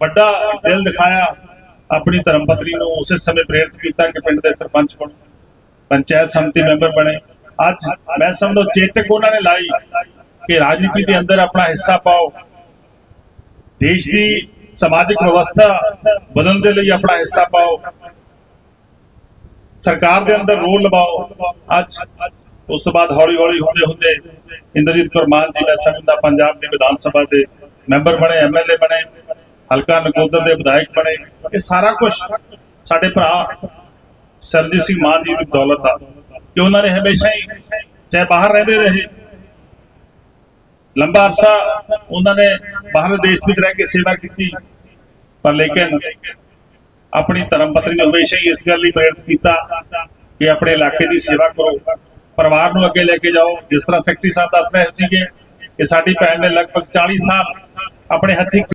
ਵੱਡਾ ਦਿਲ ਦਿਖਾਇਆ ਆਪਣੀ ਧਰਮ ਪਤਨੀ ਨੂੰ, ਉਸੇ ਸਮੇਂ ਪ੍ਰੇਰਿਤ ਕੀਤਾ ਕਿ ਪਿੰਡ ਦੇ ਸਰਪੰਚ ਬਣੋ, ਪੰਚਾਇਤ ਸਮਿਤੀ ਮੈਂਬਰ ਬਣੇ। ਅੱਜ ਮੈਂ ਸਮਝਦਾ ਚੇਤਕ ਉਹਨਾਂ ਨੇ ਲਾਈ ਕਿ ਰਾਜਨੀਤੀ ਦੇ ਅੰਦਰ ਆਪਣਾ ਹਿੱਸਾ ਪਾਓ। ਦੇਸ਼ ਦੀ ਸਮਾਜਿਕ ਵਿਵਸਥਾ ਬਦਲਣ ਦੇ ਲਈ ਆਪਣਾ ਹਿੱਸਾ ਪਾਓ। ਸਰਕਾਰ ਦੇ ਅੰਦਰ ਰੋਲ ਲਵਾਓ ਅੱਜ ਉਸ ਤੋਂ ਬਾਅਦ ਹੌਲੀ ਹੌਲੀ ਹੁੰਦੇ ਹੁੰਦੇ ਇੰਦਰਜੀਤ ਕੌਰ ਮਾਨ ਜੀ, ਮੈਂ ਸਮਝਦਾ ਪੰਜਾਬ ਦੀ ਵਿਧਾਨ ਸਭਾ ਦੇ ਮੈਂਬਰ ਬਣੇ ਐਮਐਲਏ ਬਣੇ। ਹਲਕਾ ਨਕੋਦਰ ਦੇ ਵਿਧਾਇਕ ਬਣੇ। ਇਹ ਸਾਰਾ ਕੁਝ ਸਾਡੇ ਭਰਾ ਸਰਜੀਤ ਸਿੰਘ ਮਾਨ ਜੀ ਦੀ ਦੌਲਤ ਆ। ਕਿ ਉਹਨਾਂ ਨੇ ਹਮੇਸ਼ਾ ਹੀ ਚਾਹੇ ਬਾਹਰ ਰਹਿੰਦੇ ਰਹੇ, ਲੰਬਾ ਅਰਸਾ ਉਹਨਾਂ ਨੇ ਬਾਹਰ ਦੇਸ਼ ਵਿੱਚ ਰਹਿ ਕੇ ਸੇਵਾ ਕੀਤੀ। ਪਰ ਲੇਕਿਨ ਆਪਣੀ ਧਰਮ ਪਤਨੀ ਨੂੰ ਹਮੇਸ਼ਾ ਹੀ ਇਸ ਗੱਲ ਲਈ ਪ੍ਰੇਰਿਤ ਕੀਤਾ ਕਿ ਆਪਣੇ ਇਲਾਕੇ ਦੀ ਸੇਵਾ ਕਰੋ। ਪਰਿਵਾਰ ਨੂੰ ਅੱਗੇ ਲੈ ਕੇ ਜਾਓ। ਜਿਸ ਤਰ੍ਹਾਂ ਸੈਕਟਰੀ ਸਾਹਿਬ ਦੱਸ ਰਹੇ ਸੀਗੇ ਕਿ ਸਾਡੀ ਭੈਣ ਨੇ ਲਗਭਗ 40 ਸਾਲ ਆਪਣੇ ਹੱਥੀਂ